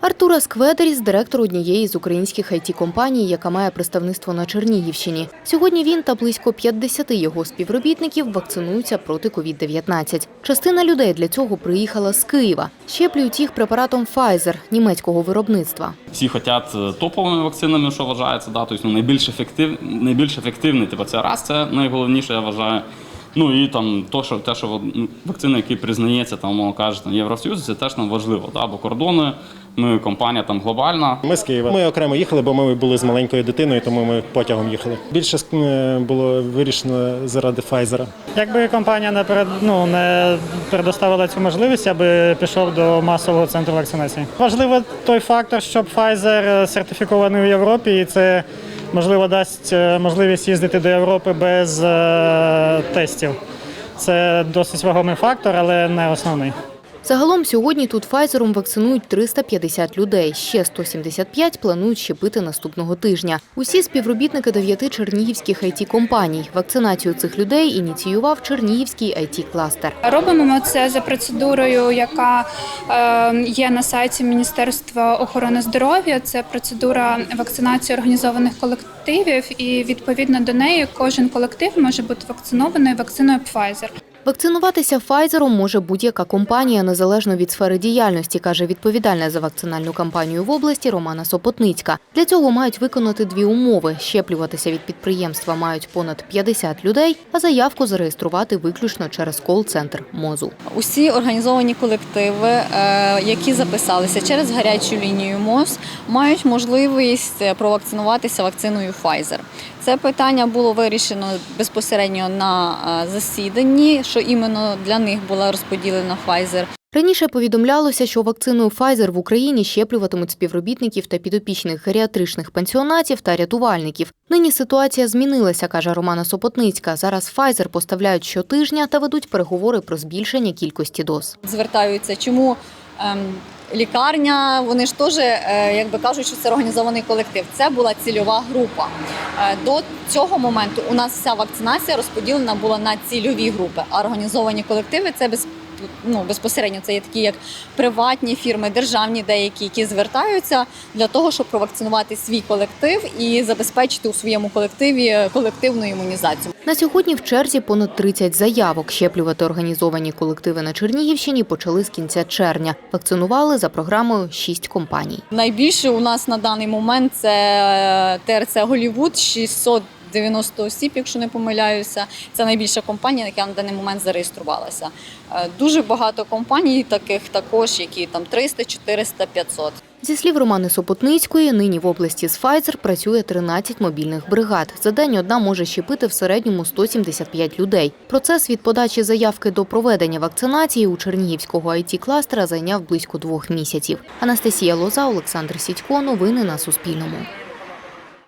Артура Скведеріс – директор однієї з українських it компаній яка має представництво на Чернігівщині. Сьогодні він та близько 50 його співробітників вакцинуються проти COVID-19. Частина людей для цього приїхала з Києва. Щеплюють їх препаратом Pfizer німецького виробництва. Всі хочуть е, топовими вакцинами, що вважається, да, тобто ну, найбільш, ефектив, найбільш ефективний, типу, це раз, це найголовніше, я вважаю. Ну і там то, що те, що ну, вакцина, які признається, там, мовно кажуть, там, Євросоюз, це теж нам важливо, да, бо кордони, ми компанія там глобальна. Ми з Києва. Ми окремо їхали, бо ми були з маленькою дитиною, тому ми потягом їхали. Більше е, було вирішено заради Файзера. Якби компанія не перед ну не предоставила цю можливість, я би пішов до масового центру вакцинації. Важливо той фактор, щоб Pfizer сертифікований у Європі, і це можливо дасть е, можливість їздити до Європи без е, тестів. Це досить вагомий фактор, але не основний. Загалом сьогодні тут Файзером вакцинують 350 людей. Ще 175 планують щепити наступного тижня. Усі співробітники дев'яти чернігівських it компаній Вакцинацію цих людей ініціював Чернігівський it кластер Робимо ми це за процедурою, яка е, є на сайті Міністерства охорони здоров'я. Це процедура вакцинації організованих колективів, і відповідно до неї кожен колектив може бути вакцинований вакциною Pfizer. Вакцинуватися Файзером може будь-яка компанія незалежно від сфери діяльності, каже відповідальна за вакцинальну кампанію в області Романа Сопотницька. Для цього мають виконати дві умови: щеплюватися від підприємства мають понад 50 людей, а заявку зареєструвати виключно через кол-центр МОЗу. Усі організовані колективи, е, які записалися через гарячу лінію МОЗ, мають можливість е, провакцинуватися вакциною Pfizer. Це питання було вирішено безпосередньо на е, засіданні, що іменно для них була розподілена Pfizer. Раніше повідомлялося, що вакциною Pfizer в Україні щеплюватимуть співробітників та підопічних геріатричних пансіонатів та рятувальників. Нині ситуація змінилася, каже Романа Сопотницька. Зараз Pfizer поставляють щотижня та ведуть переговори про збільшення кількості доз. Звертаються, чому лікарня, вони ж теж, як якби кажуть, що це організований колектив. Це була цільова група. Е, До цього моменту у нас вся вакцинація розподілена була на цільові групи, а організовані колективи це без. Ну, безпосередньо це є такі як приватні фірми, державні деякі, які звертаються для того, щоб провакцинувати свій колектив і забезпечити у своєму колективі колективну імунізацію. На сьогодні в черзі понад 30 заявок. Щеплювати організовані колективи на Чернігівщині почали з кінця червня. Вакцинували за програмою 6 компаній. Найбільше у нас на даний момент це е, ТРЦ Голівуд 690 осіб, якщо не помиляюся. Це найбільша компанія, яка на даний момент зареєструвалася. Е, Дуже багато компаній, таких також, які там 300, 400, 500. Зі слів Романи Сопотницької, нині в області з Pfizer працює 13 мобільних бригад. За день одна може щепити в середньому 175 людей. Процес від подачі заявки до проведення вакцинації у Чернігівського it кластера зайняв близько двох місяців. Анастасія Лоза, Олександр Сідько. Новини на Суспільному.